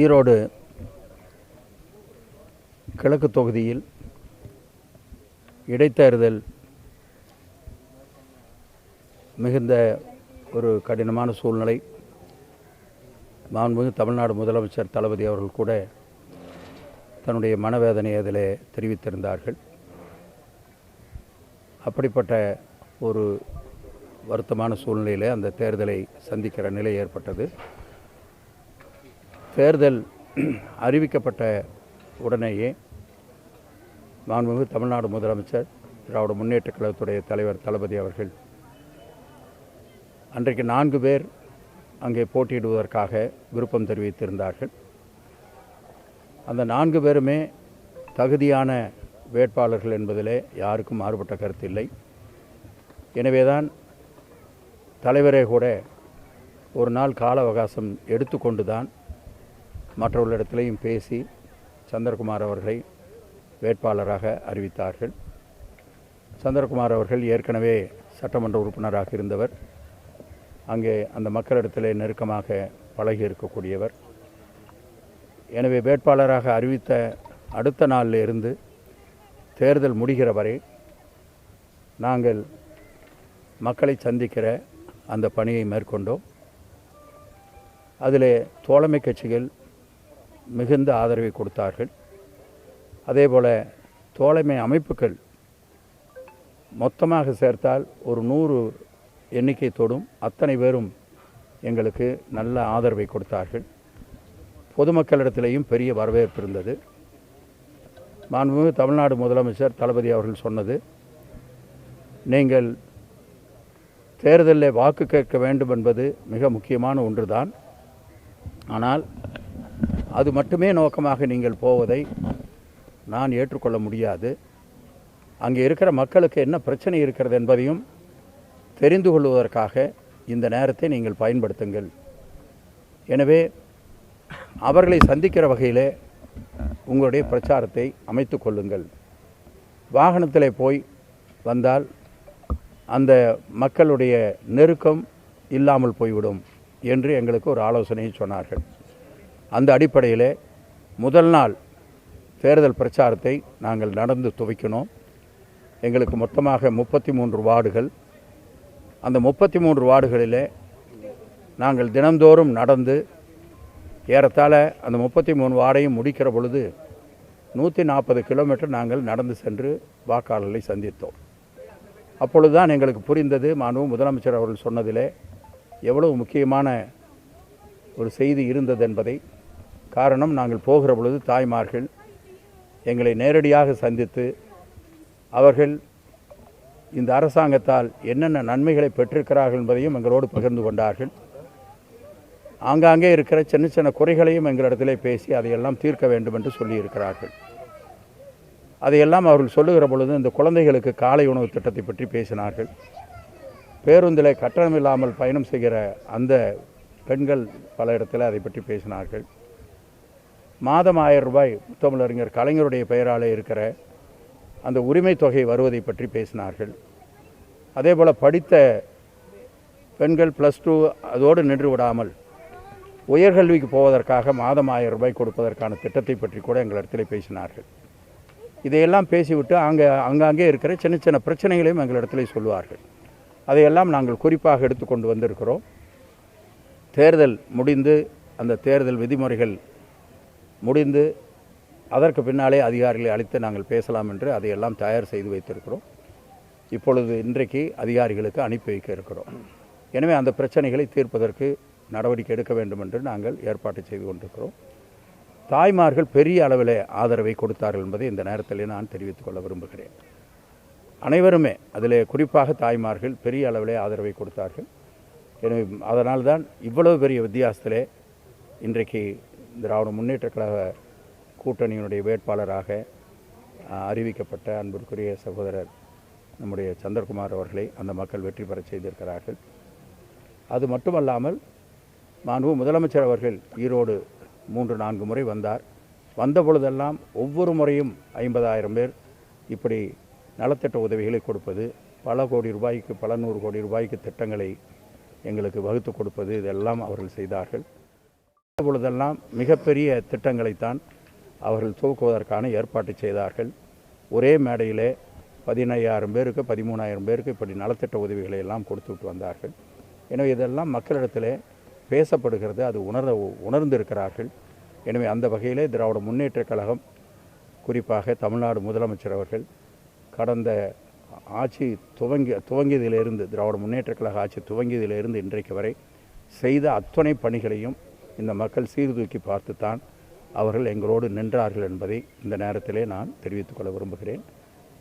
ஈரோடு கிழக்கு தொகுதியில் இடைத்தேர்தல் மிகுந்த ஒரு கடினமான சூழ்நிலை. மாண்புமிகு தமிழ்நாடு முதலமைச்சர் தளபதி அவர்கள் கூட தன்னுடைய மனவேதனை அதில் தெரிவித்திருந்தார்கள். அப்படிப்பட்ட ஒரு வருத்தமான சூழ்நிலையில் அந்த தேர்தலை சந்திக்கிற நிலை ஏற்பட்டது. தேர்தல் அறிவிக்கப்பட்ட உடனேயே மாண்புமிகு தமிழ்நாடு முதலமைச்சர் திராவிட முன்னேற்றக் கழகத்துடைய தலைவர் தளபதி அவர்கள் அன்றைக்கு நான்கு பேர் அங்கே போட்டியிடுவதற்காக விருப்பம் தெரிவித்திருந்தார்கள். அந்த நான்கு பேருமே தகுதியான வேட்பாளர்கள் என்பதிலே யாருக்கும் மாறுபட்ட கருத்து இல்லை. எனவேதான் தலைவரே கூட ஒரு நாள் கால அவகாசம் எடுத்துக்கொண்டு தான் மற்றவர்களிடத்திலையும் பேசி சந்திரகுமார் அவர்களை வேட்பாளராக அறிவித்தார்கள். சந்திரகுமார் அவர்கள் ஏற்கனவே சட்டமன்ற உறுப்பினராக இருந்தவர். அங்கே அந்த மக்களிடத்திலே நெருக்கமாக பழகி இருக்கக்கூடியவர். எனவே வேட்பாளராக அறிவித்த அடுத்த நாளில் இருந்து தேர்தல் முடிகிற வரை நாங்கள் மக்களை சந்திக்கிற அந்த பணியை மேற்கொண்டோம். அதில் தோழமை கட்சிகள் மிகுந்த ஆதரவை கொடுத்தார்கள். அதேபோல் தோழமை அமைப்புகள் மொத்தமாக சேர்த்தால் ஒரு நூறு எண்ணிக்கை தொடும். அத்தனை பேரும் எங்களுக்கு நல்ல ஆதரவை கொடுத்தார்கள். பொதுமக்களிடத்திலேயும் பெரிய வரவேற்பு இருந்தது. மாண்புமிகு தமிழ்நாடு முதலமைச்சர் தளபதி அவர்கள் சொன்னது நீங்கள் தேர்தலில் வாக்கு கேட்க வேண்டும் என்பது மிக முக்கியமான ஒன்றுதான். ஆனால் அது மட்டுமே நோக்கமாக நீங்கள் போவதை நான் ஏற்றுக்கொள்ள முடியாது. அங்கே இருக்கிற மக்களுக்கு என்ன பிரச்சனை இருக்கிறது என்பதையும் தெரிந்து கொள்வதற்காக இந்த நேரத்தை நீங்கள் பயன்படுத்துங்கள். எனவே அவர்களை சந்திக்கிற வகையிலே உங்களுடைய பிரச்சாரத்தை அமைத்து கொள்ளுங்கள். வாகனத்தில் போய் வந்தால் அந்த மக்களுடைய நெருக்கம் இல்லாமல் போய்விடும் என்று எங்களுக்கு ஒரு ஆலோசனையை சொன்னார்கள். அந்த அடிப்படையில் முதல் நாள் தேர்தல் பிரச்சாரத்தை நாங்கள் நடந்து துவைக்கணும் எங்களுக்கு மொத்தமாக முப்பத்தி மூன்று வார்டுகள். அந்த முப்பத்தி மூன்று வார்டுகளில் நாங்கள் தினந்தோறும் நடந்து ஏறத்தாழ அந்த முப்பத்தி மூணு வார்டையும் முடிக்கிற பொழுது நூற்றி நாற்பது கிலோமீட்டர் நாங்கள் நடந்து சென்று வாக்காளர்களை சந்தித்தோம். அப்பொழுதுதான் எங்களுக்கு புரிந்தது மாணவ முதலமைச்சர் அவர்கள் சொன்னதிலே எவ்வளவு முக்கியமான ஒரு செய்தி இருந்தது என்பதை காரணம் நாங்கள் போகிற பொழுது தாய்மார்கள் எங்களை நேரடியாக சந்தித்து அவர்கள் இந்த அரசாங்கத்தால் என்னென்ன நன்மைகளை பெற்றிருக்கிறார்கள் என்பதையும் எங்களோடு பகிர்ந்து கொண்டார்கள். ஆங்காங்கே இருக்கிற சின்ன சின்ன குறைகளையும் எங்களிடத்திலே பேசி அதையெல்லாம் தீர்க்க வேண்டும் என்று சொல்லியிருக்கிறார்கள். அதையெல்லாம் அவர்கள் சொல்லுகிற பொழுது இந்த குழந்தைகளுக்கு காலை உணவு திட்டத்தை பற்றி பேசினார்கள். பேருந்தில் கட்டணம் இல்லாமல் பயணம் செய்கிற அந்த பெண்கள் பல இடத்துல அதை பற்றி பேசினார்கள். மாதம் ஆயிரம் ரூபாய் முத்தமிழறிஞர் கலைஞருடைய பெயரால் இருக்கிற அந்த உரிமை தொகை வருவதை பற்றி பேசினார்கள். அதே போல் படித்த பெண்கள் ப்ளஸ் டூ அதோடு நின்று விடாமல் உயர்கல்விக்கு போவதற்காக மாதம் ஆயிரம் ரூபாய் கொடுப்பதற்கான திட்டத்தை பற்றி கூட எங்களிடத்தில் பேசினார்கள். இதையெல்லாம் பேசிவிட்டு அங்கே அங்கங்கே இருக்கிற சின்ன சின்ன பிரச்சனைகளையும் எங்களிடத்தில் சொல்லுவார்கள். அதையெல்லாம் நாங்கள் குறிப்பாக எடுத்துக்கொண்டு வந்திருக்கிறோம். தேர்தல் முடிந்து அந்த தேர்தல் விதிமுறைகள் முடிந்து அதற்கு பின்னாலே அதிகாரிகளை அழைத்து நாங்கள் பேசலாம் என்று அதையெல்லாம் தயார் செய்து வைத்திருக்கிறோம். இப்பொழுது இன்றைக்கு அதிகாரிகளுக்கு அனுப்பி வைக்க இருக்கிறோம். எனவே அந்த பிரச்சனைகளை தீர்ப்பதற்கு நடவடிக்கை எடுக்க வேண்டும் என்று நாங்கள் ஏற்பாடு செய்து கொண்டிருக்கிறோம். தாய்மார்கள் பெரிய அளவில் ஆதரவை கொடுத்தார்கள் என்பதை இந்த நேரத்தில் நான் தெரிவித்துக் கொள்ள விரும்புகிறேன். அனைவருமே அதில் குறிப்பாக தாய்மார்கள் பெரிய அளவிலே ஆதரவை கொடுத்தார்கள். எனவே அதனால் தான் இவ்வளவு பெரிய வித்தியாசத்திலே இன்றைக்கு திராவிட முன்னேற்ற கழக கூட்டணியினுடைய வேட்பாளராக அறிவிக்கப்பட்ட அன்பிற்குரிய சகோதரர் நம்முடைய சந்திரகுமார் அவர்களை அந்த மக்கள் வெற்றி பெறச் செய்திருக்கிறார்கள். அது மட்டுமல்லாமல் மாண்பு முதலமைச்சர் அவர்கள் ஈரோடு மூன்று நான்கு முறை வந்தார். வந்த பொழுதெல்லாம் ஒவ்வொரு முறையும் ஐம்பதாயிரம் பேர் இப்படி நலத்திட்ட உதவிகளை கொடுப்பது பல கோடி ரூபாய்க்கு பல நூறு கோடி ரூபாய்க்கு திட்டங்களை எங்களுக்கு வகுத்து கொடுப்பது இதெல்லாம் அவர்கள் செய்தார்கள். பொழுதெல்லாம் மிகப்பெரிய திட்டங்களைத்தான் அவர்கள் துவக்குவதற்கான ஏற்பாட்டை செய்தார்கள். ஒரே மேடையிலே பதினையாயிரம் பேருக்கு பதிமூணாயிரம் பேருக்கு இப்படி நலத்திட்ட உதவிகளை எல்லாம் கொடுத்துட்டு வந்தார்கள். எனவே இதெல்லாம் மக்களிடத்தில் பேசப்படுகிறது அது உணர உணர்ந்திருக்கிறார்கள். எனவே அந்த வகையிலே திராவிட முன்னேற்றக் கழகம் குறிப்பாக தமிழ்நாடு முதலமைச்சர் அவர்கள் கடந்த ஆட்சி துவங்கி துவங்கியதிலிருந்து திராவிட முன்னேற்றக் கழக ஆட்சி துவங்கியதிலிருந்து இன்றைக்கு வரை செய்த அத்தனை பணிகளையும் இந்த மக்கள் சீர்தூக்கி பார்த்துத்தான் அவர்கள் எங்களோடு நின்றார்கள் என்பதை இந்த நேரத்திலே நான் தெரிவித்துக் கொள்ள விரும்புகிறேன்.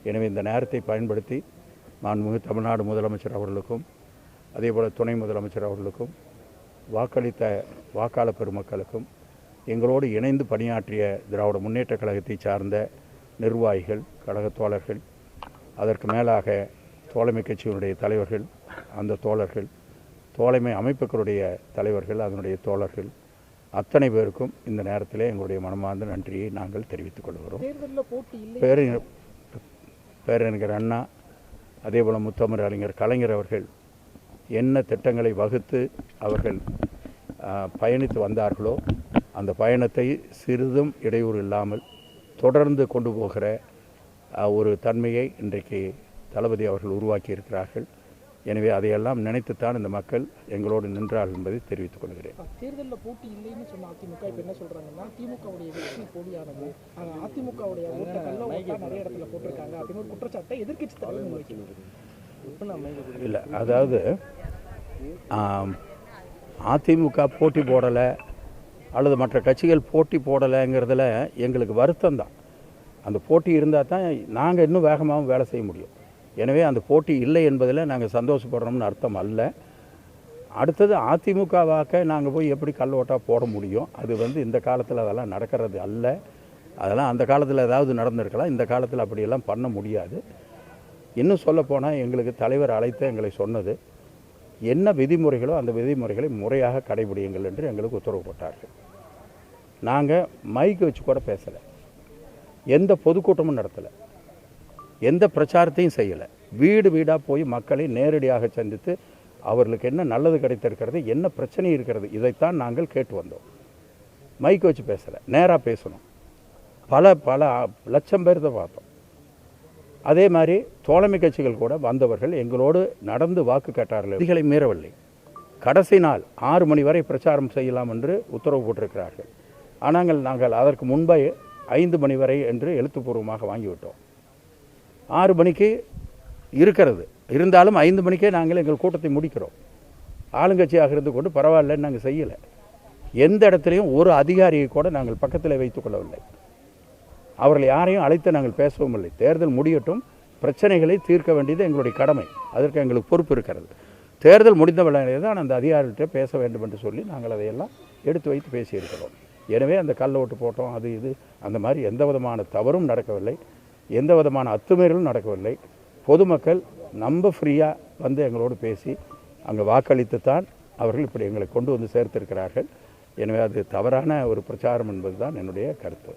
எனவே இந்த நேரத்தை பயன்படுத்தி மாண்புமிகு தமிழ்நாடு முதலமைச்சர் அவர்களுக்கும் அதேபோல் துணை முதலமைச்சர் அவர்களுக்கும் வாக்களித்த வாக்காளர் பெருமக்களுக்கும் எங்களோடு இணைந்து பணியாற்றிய திராவிட முன்னேற்றக் கழகத்தை சார்ந்த நிர்வாகிகள் கழகத் தோழர்கள் அதற்கு மேலாக தோழமை கட்சியினுடைய தலைவர்கள் அந்த தோழர்கள் தோழமை அமைப்புகளுடைய தலைவர்கள் அதனுடைய தோழர்கள் அத்தனை பேருக்கும் இந்த நேரத்திலே எங்களுடைய மனமார்ந்த நன்றியை நாங்கள் தெரிவித்துக் கொள்கிறோம். பேரறிஞர் பேரறிஞர் அண்ணா அதேபோல் முத்தமிழ் அறிஞர் கலைஞர் அவர்கள் என்ன திட்டங்களை வகுத்து அவர்கள் பயணித்து வந்தார்களோ அந்த பயணத்தை சிறிதும் இடையூறு இல்லாமல் தொடர்ந்து கொண்டு போகிற ஒரு தன்மையை இன்றைக்கு தளபதி அவர்கள் உருவாக்கி இருக்கிறார்கள் எனவே அதையெல்லாம் நினைத்துத்தான் இந்த மக்கள் எங்களோடு நின்றார்கள் என்பதை தெரிவித்துக் கொள்கிறேன். தேர்தலில் போட்டி இல்லைன்னு சொன்ன அதிமுக இப்போ என்ன சொல்றாங்கன்னா திமுகவுடைய வெற்றி போலியானது. ஆனா, அதிமுகவுடைய ஓட்ட கள்ள ஓட்டா நிறைய இடத்துல போட்டிருக்காங்க அப்படின்னு ஒரு குற்றச்சாட்டை எதிர்க்கட்சி தலைவர் முன்வைக்கிறது இல்லை அதாவது அதிமுக போட்டி போடலை அல்லது மற்ற கட்சிகள் போட்டி போடலைங்கிறதுல எங்களுக்கு வருத்தம் தான் அந்த போட்டி இருந்தால் தான் நாங்கள் இன்னும் வேகமாகவும் வேலை செய்ய முடியும். எனவே அந்த போட்டி இல்லை என்பதில் நாங்கள் சந்தோஷப்படுறோம்னு அர்த்தம் அல்ல. அடுத்தது அதிமுக வாக்க நாங்கள் போய் எப்படி கல் ஓட்டா போட முடியும்? அது வந்து இந்த காலத்தில் அதெல்லாம் நடக்கிறது அல்ல. அதெல்லாம் அந்த காலத்தில் ஏதாவது நடந்திருக்கலாம். இந்த காலத்தில் அப்படியெல்லாம் பண்ண முடியாது. இன்னும் சொல்லப்போனால் எங்களுக்கு தலைவர் அழைத்து எங்களை சொன்னது என்ன விதிமுறைகளோ அந்த விதிமுறைகளை முறையாக கடைபிடியுங்கள் என்று எங்களுக்கு உத்தரவு போட்டார்கள். நாங்கள் மைக்கு வச்சு கூட பேசலை. எந்த பொதுக்கூட்டமும் நடத்தலை. எந்த பிரச்சாரத்தையும் செய்யலை. வீடு வீடாக போய் மக்களை நேரடியாக சந்தித்து அவர்களுக்கு என்ன நல்லது கிடைத்திருக்கிறது என்ன பிரச்சனை இருக்கிறது இதைத்தான் நாங்கள் கேட்டு வந்தோம். மைக் வச்சு பேசலை நேராக பேசணும். பல பல லட்சம் பேர் தான் பார்த்தோம். அதே மாதிரி தோழமை கட்சிகள் கூட வந்தவர்கள் எங்களோடு நடந்து வாக்கு கேட்டார்கள். விதிகளை மீறவில்லை. கடைசி நாள் ஆறு மணி வரை பிரச்சாரம் செய்யலாம் என்று உத்தரவு போட்டிருக்கிறார்கள். ஆனால் நாங்கள் அதற்கு முன்பே ஐந்து மணி வரை என்று எழுத்துப்பூர்வமாக வாங்கிவிட்டோம். ஆறு மணிக்கு இருக்கிறது. இருந்தாலும் ஐந்து மணிக்கே நாங்கள் எங்கள் கூட்டத்தை முடிக்கிறோம். ஆளுங்கட்சியாக இருந்து கொண்டு பரவாயில்லன்னு நாங்கள் செய்யலை. எந்த இடத்துலையும் ஒரு அதிகாரியை கூட நாங்கள் பக்கத்தில் வைத்துக்கொள்ளவில்லை அவர்களை அவர்கள் யாரையும் அழைத்து நாங்கள் பேசவும் இல்லை. தேர்தல் முடியட்டும். பிரச்சனைகளை தீர்க்க வேண்டியது எங்களுடைய கடமை. அதற்கு எங்களுக்கு பொறுப்பு இருக்கிறது. தேர்தல் முடிந்த வேளையிலே தான் அந்த அதிகாரிகிட்ட பேச வேண்டும் என்று சொல்லி நாங்கள் அதையெல்லாம் எடுத்து வைத்து பேசியிருக்கிறோம். எனவே அந்த கல் ஓட்டு போட்டோம் அது இது அந்த மாதிரி எந்த விதமான தவறும் நடக்கவில்லை. எந்த விதமான அத்துமீறலும் நடக்கவில்லை. பொதுமக்கள் நம்ப ஃப்ரீயாக வந்து எங்களோடு பேசி அங்கே வாக்களித்து தான் அவர்கள் இப்படி எங்களை கொண்டு வந்து சேர்த்திருக்கிறார்கள். எனவே அது தவறான ஒரு பிரச்சாரம் என்பதுதான் என்னுடைய கருத்து.